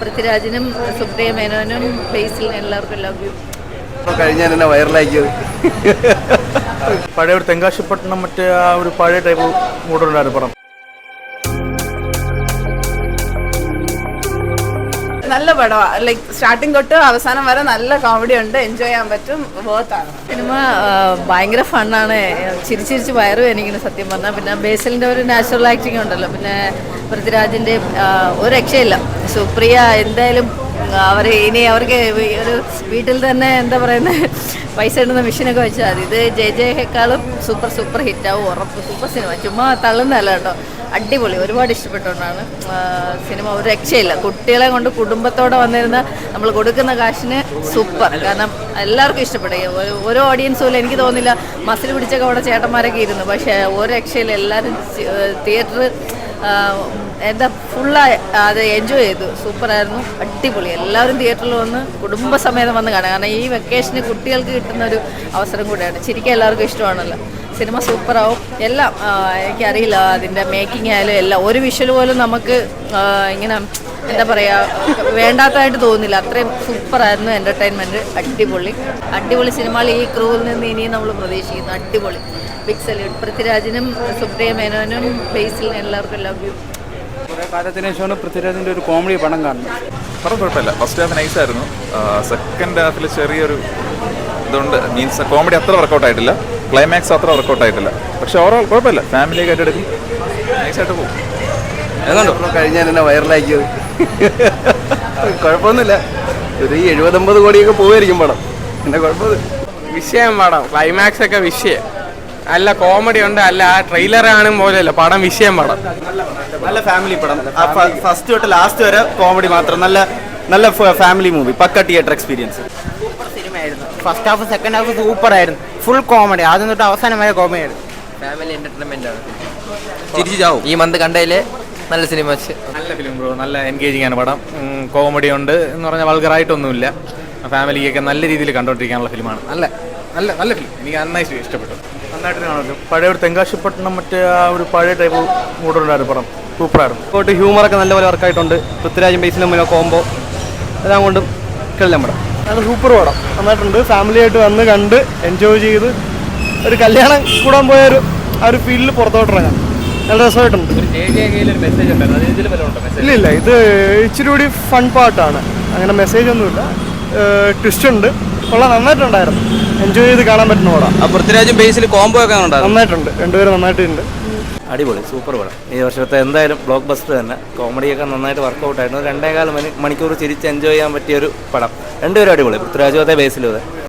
പൃഥ്വിരാജിനും സുപ്രിയ മേനോനും ബേസിലിനും എല്ലാവർക്കും love you കഴിഞ്ഞാൽ എന്നെ വൈറലാക്കിയത് പഴയ ഒരു തെങ്കാശിപ്പട്ടണം മറ്റേ ആ ഒരു പഴയ ടൈപ്പ് മൂടുണ്ടായിരുന്നു പടം. നല്ല പടമാണ് ലൈക്ക് സ്റ്റാർട്ടിങ് തൊട്ട് അവസാനം വരെ നല്ല കോമഡി ഉണ്ട്. എൻജോയ് ചെയ്യാൻ പറ്റും. വേർത്താണ് സിനിമ ഭയങ്കര ഫണ്ണാണ് ചിരിച്ചിരിച്ച് വയറും എനിക്കിന് സത്യം പറഞ്ഞാൽ പിന്നെ ബേസിലിന്റെ ഒരു നാച്ചുറൽ ആക്ടിങ് ഉണ്ടല്ലോ. പിന്നെ പൃഥ്വിരാജിന്റെ ഒരു രക്ഷയില്ല. സുപ്രിയ എന്തായാലും അവർ ഇനി അവർക്ക് ഒരു വീട്ടിൽ തന്നെ എന്താ പറയുന്നത് പൈസ ഇടുന്ന മെഷീനൊക്കെ വെച്ചാൽ മതി. ഇത് ജെ ജെക്കാളും സൂപ്പർ സൂപ്പർ ഹിറ്റാവും ഉറപ്പ്. സൂപ്പർ സിനിമ ചുമ്മാ തള്ളുന്നതല്ല കേട്ടോ. അടിപൊളി. ഒരുപാട് ഇഷ്ടപ്പെട്ടുകൊണ്ടാണ് സിനിമ ഒരു രക്ഷയില്ല. കുട്ടികളെ കൊണ്ട് കുടുംബത്തോടെ വന്നിരുന്ന നമ്മൾ കൊടുക്കുന്ന കാശിന് സൂപ്പർ കാരണം എല്ലാവർക്കും ഇഷ്ടപ്പെടും ഓരോ ഓഡിയൻസ് പോലും എനിക്ക് തോന്നില്ല മസിൽ പിടിച്ചൊക്കെ അവിടെ ചേട്ടന്മാരൊക്കെ ഇരുന്നു. പക്ഷേ ഒരു രക്ഷയില്ല. എല്ലാവരും തിയേറ്റർ എന്താ ഫുള്ളായി അത് എൻജോയ് ചെയ്തു. സൂപ്പറായിരുന്നു അടിപൊളി. എല്ലാവരും തിയേറ്ററിൽ വന്ന് കുടുംബസമേതം വന്ന് കാണാം. കാരണം ഈ വെക്കേഷന് കുട്ടികൾക്ക് കിട്ടുന്ന ഒരു അവസരം കൂടെയാണ്. ശരിക്കും എല്ലാവർക്കും ഇഷ്ടമാണല്ലോ. സിനിമ സൂപ്പറാവും എല്ലാം എനിക്കറിയില്ല അതിന്റെ മേക്കിംഗ് ആയാലും എല്ലാം. ഒരു വിഷ്വൽ പോലും നമുക്ക് ഇങ്ങനെ എന്താ പറയുക വേണ്ടാത്തതായിട്ട് തോന്നില്ല. അത്രയും സൂപ്പറായിരുന്നു എന്റർടൈൻമെന്റ് അടിപൊളി. അടിപൊളി സിനിമകൾ ഈ ക്രൂവിൽ നിന്ന് ഇനിയും നമ്മൾ പ്രതീക്ഷിക്കുന്നു. അടിപൊളി. പിക്സൽ പൃഥ്വിരാജിനും സുപ്രിയ മേനോനും ബേസിലിനും എല്ലാവർക്കും ലവ് യു കുറേ കാലത്തിന് ശേഷമാണ് പൃഥ്വിരാജിന്റെ ഒരു കോമഡി പടം കാണുന്നത്. പടം കുഴപ്പമില്ല. ഫസ്റ്റ് ഹാഫ് നൈസ് ആയിരുന്നു. സെക്കൻഡ് ഹാഫിൽ ചെറിയൊരു ഇതുണ്ട്. മീൻസ് കോമഡി അത്ര വർക്കൗട്ട് ആയിട്ടില്ല. ക്ലൈമാക്സ് അത്ര വർക്കൗട്ട് ആയിട്ടില്ല. പക്ഷെ ഓവറോൾ കുഴപ്പമില്ല. ഫാമിലി ആയിട്ട് എടുക്കും. നൈസായിട്ട് പോകും. ഏതാണ്ട്? കഴിഞ്ഞാൽ എന്നെ വൈറലാക്കിയത് കുഴപ്പമൊന്നുമില്ല. ഒരു എഴുപത്തൊമ്പത് കോടിയൊക്കെ പോവായിരിക്കും പടം. പിന്നെ കുഴപ്പമില്ല വിഷയം പടം. ക്ലൈമാക്സ് ഒക്കെ വിഷയം. നല്ല കോമഡി ഉണ്ട് അല്ല ആ ട്രെയിലർ കാണും പോലെയല്ല പടം വിഷയം പടം. നല്ല ഫാമിലി പടം. ഫസ്റ്റ് തൊട്ട് ലാസ്റ്റ് വരെ കോമഡി മാത്രം. നല്ല നല്ല ഫാമിലി മൂവി പക്ക തിയേറ്റർ എക്സ്പീരിയൻസ് സൂപ്പർ സിനിമയായിരുന്നു first half second half super ആയിരുന്നു. ഫുൾ കോമഡി ആദ്യം തൊട്ട് അവസാനം വരെ കോമഡി ആയിരുന്നു. ഫാമിലി എന്റർടൈൻമെന്റ് ആണ്. തിരിച്ചു ചാവും. ഈ മന്ത് കണ്ടതിലെ നല്ല സിനിമ വെച്ച്. നല്ല ഫിലിം ബ്രോ നല്ല എൻഗേജിങ് ആണ് പടം. കോമഡി ഉണ്ട്. എന്ന് പറഞ്ഞാൽ വൾഗറായിട്ടൊന്നുമില്ല ഫാമിലിക്കൊക്കെ നല്ല രീതിയിൽ കണ്ടുകൊണ്ടിരിക്കാനുള്ള ഫിലിമാണ് നല്ല. നല്ല നല്ല ഫിലിം എനിക്ക് നന്നായി ഇഷ്ടപ്പെട്ടു. നന്നായിട്ട് കാണുമല്ലോ. പഴയ ഒരു തെങ്കാശിപ്പട്ടണം മറ്റേ ആ ഒരു പഴയ ടൈപ്പ് മൂടുണ്ടായിരുന്നു പടം. സൂപ്പറായിരുന്നു. ഇപ്പോട്ട് ഹ്യൂമറൊക്കെ നല്ലപോലെ വർക്കായിട്ടുണ്ട് പൃഥ്വിരാജും ബേസിലും മുന്നോ കോംബോ എല്ലാം കൊണ്ടും കളിയാൻ പടം. നല്ല സൂപ്പർ പടം. നന്നായിട്ടുണ്ട്. ഫാമിലി ആയിട്ട് വന്ന് കണ്ട് എൻജോയ് ചെയ്ത് ഒരു കല്യാണം കൂടാൻ പോയ ഒരു ആ ഒരു ഫീൽഡിൽ പുറത്തോട്ടിറങ്ങാം നല്ല രസമായിട്ടുണ്ട്. ഇല്ല ഇല്ല. ഇത് ഇച്ചിരി കൂടി ഫൺ പാട്ടാണ് അങ്ങനെ മെസ്സേജ് ഒന്നുമില്ല. ട്വിസ്റ്റ് ഉണ്ട്. കൊള്ളാം നന്നായിട്ടുണ്ടായിരുന്നു. എൻജോയ് ചെയ്ത് കാണാൻ പറ്റുന്ന പടം. ആ പൃഥ്വിരാജും ബേസിൽ കോംബോ ഒക്കെ ഉണ്ടായിരുന്നു നന്നായിട്ടുണ്ട് രണ്ടുപേരും നന്നായിട്ടുണ്ട്. അടിപൊളി സൂപ്പർ പടം. ഈ വർഷത്തെ എന്തായാലും ബ്ലോക്ക് ബസ്റ്റർ തന്നെ കോമഡിയൊക്കെ നന്നായിട്ട് വർക്കൗട്ട് ആയിരുന്നു. രണ്ടേകാൽ മണി മണിക്കൂർ ചിരിച്ച് എൻജോയ് ചെയ്യാൻ പറ്റിയ ഒരു പടം. രണ്ടുപേരും അടിപൊളി പൃഥ്വിരാജ് അതേ ബേസിലും അതെ.